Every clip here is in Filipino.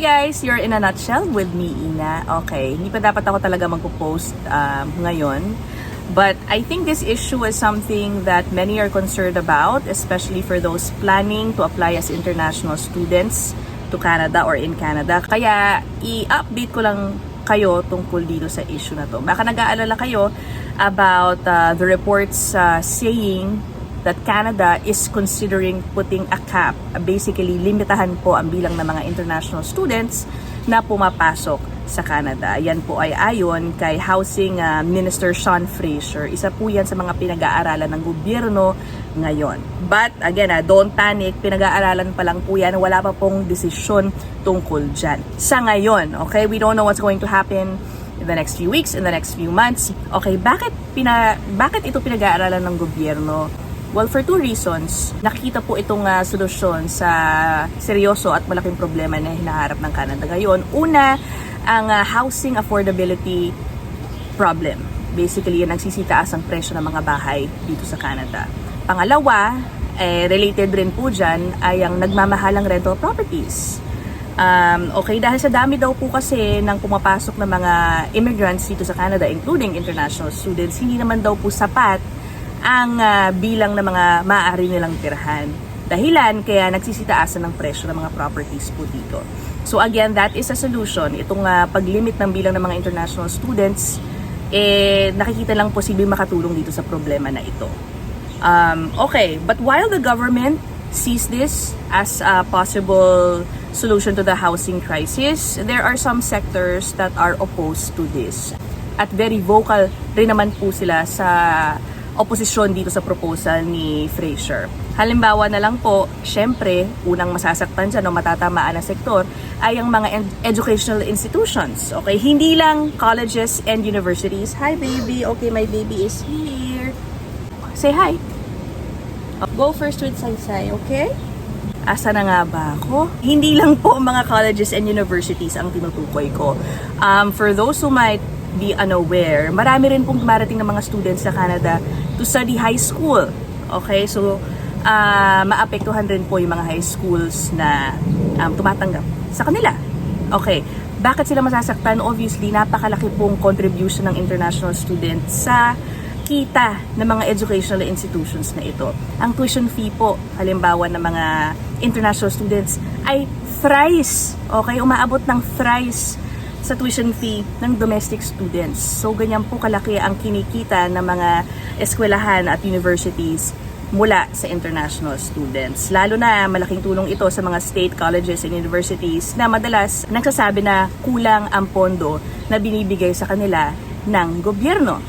Hi guys! You're in a nutshell with me, Ina. Okay, hindi pa dapat ako talaga magpo-post um, ngayon. But I think this issue is something that many are concerned about, especially for those planning to apply as international students to Canada or in Canada. Kaya i-update ko lang kayo tungkol dito sa issue na to. Baka nag-aalala kayo about uh, the reports uh, saying that Canada is considering putting a cap, basically limitahan po ang bilang ng mga international students na pumapasok sa Canada. Yan po ay ayon kay Housing uh, Minister Sean Fraser. Isa po yan sa mga pinag-aaralan ng gobyerno ngayon. But again, ah, don't panic, pinag-aaralan pa lang po yan, wala pa pong desisyon tungkol dyan. Sa ngayon, okay, we don't know what's going to happen in the next few weeks, in the next few months. Okay, bakit pina bakit ito pinag-aaralan ng gobyerno? Well, for two reasons. Nakita po itong uh, solusyon sa seryoso at malaking problema na hinaharap ng Canada ngayon. Una, ang uh, housing affordability problem. Basically, yan nagsisitaas ang presyo ng mga bahay dito sa Canada. Pangalawa, eh, related rin po dyan ay ang nagmamahalang rental properties. Um, okay, dahil sa dami daw po kasi ng pumapasok ng mga immigrants dito sa Canada, including international students, hindi naman daw po sapat ang uh, bilang ng mga maaari nilang tirahan. Dahilan kaya nagsisitaasan ng presyo ng mga properties po dito. So again, that is a solution. Itong uh, paglimit ng bilang ng mga international students, eh, nakikita lang posibleng makatulong dito sa problema na ito. Um, okay, but while the government sees this as a possible solution to the housing crisis, there are some sectors that are opposed to this. At very vocal rin naman po sila sa oposisyon dito sa proposal ni Fraser. Halimbawa na lang po, syempre, unang masasaktan dyan o matatamaan na sektor ay ang mga ed- educational institutions. Okay, hindi lang colleges and universities. Hi baby, okay my baby is here. Say hi. Go first with Saysay, okay? Asa na nga ba ako? Hindi lang po mga colleges and universities ang tinutukoy ko. Um, for those who might be unaware, marami rin pong dumarating ng mga students sa Canada to study high school. Okay, so uh, maapektuhan rin po yung mga high schools na um, tumatanggap sa kanila. Okay, bakit sila masasaktan? Obviously, napakalaki pong contribution ng international students sa kita ng mga educational institutions na ito. Ang tuition fee po, halimbawa ng mga international students, ay thrice. Okay, umaabot ng thrice sa tuition fee ng domestic students. So, ganyan po kalaki ang kinikita ng mga eskwelahan at universities mula sa international students. Lalo na malaking tulong ito sa mga state colleges and universities na madalas nagsasabi na kulang ang pondo na binibigay sa kanila ng gobyerno.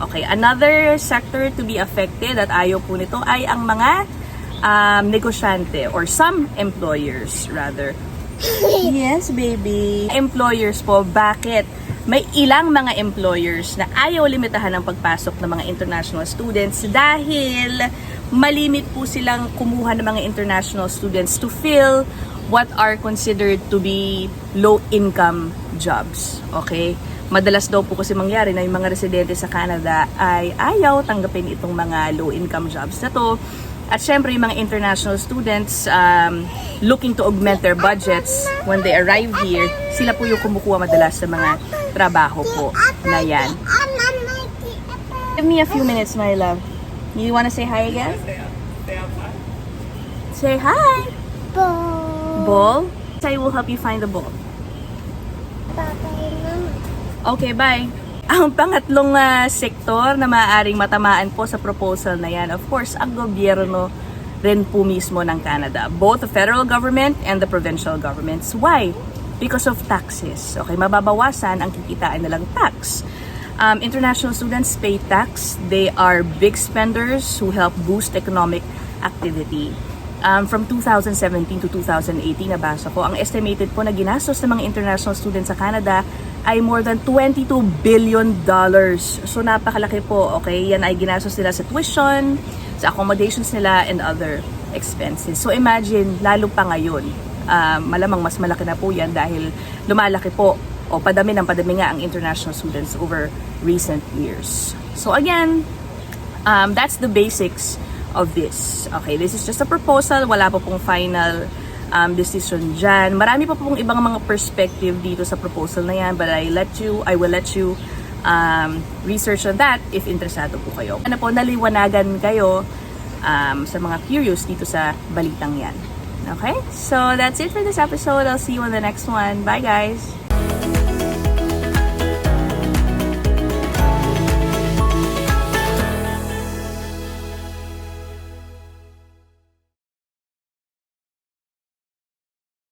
Okay, another sector to be affected at ayaw po nito ay ang mga um, negosyante or some employers rather. Yes, baby. Employers po, bakit? May ilang mga employers na ayaw limitahan ang pagpasok ng mga international students dahil malimit po silang kumuha ng mga international students to fill what are considered to be low-income jobs. Okay? Madalas daw po kasi mangyari na yung mga residente sa Canada ay ayaw tanggapin itong mga low-income jobs na to. At syempre, yung mga international students um, looking to augment their budgets when they arrive here, sila po yung kumukuha madalas sa mga trabaho po na yan. Give me a few minutes, my love. You wanna say hi again? Say hi! Ball? I will help you find the ball. Okay, bye. Ang pangatlong ah, sektor na maaaring matamaan po sa proposal na yan, of course, ang gobyerno rin po mismo ng Canada. Both the federal government and the provincial governments. Why? Because of taxes. Okay, mababawasan ang kikitain nilang tax. Um, international students pay tax. They are big spenders who help boost economic activity. Um, from 2017 to 2018, nabasa ko, ang estimated po na ginastos ng mga international students sa Canada ay more than 22 billion dollars. So napakalaki po, okay? Yan ay ginastos nila sa tuition, sa accommodations nila, and other expenses. So imagine, lalo pa ngayon, um, malamang mas malaki na po yan dahil lumalaki po o padami ng padami nga ang international students over recent years. So again, um, that's the basics of this. Okay, this is just a proposal. Wala pa pong final um, decision dyan. Marami pa pong ibang mga perspective dito sa proposal na yan, but I let you, I will let you um, research on that if interesado po kayo. Ano po, naliwanagan kayo um, sa mga curious dito sa balitang yan. Okay? So, that's it for this episode. I'll see you on the next one. Bye, guys!